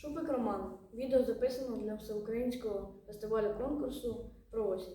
Шупик Роман. Відео записано для всеукраїнського фестивалю конкурсу про осінь.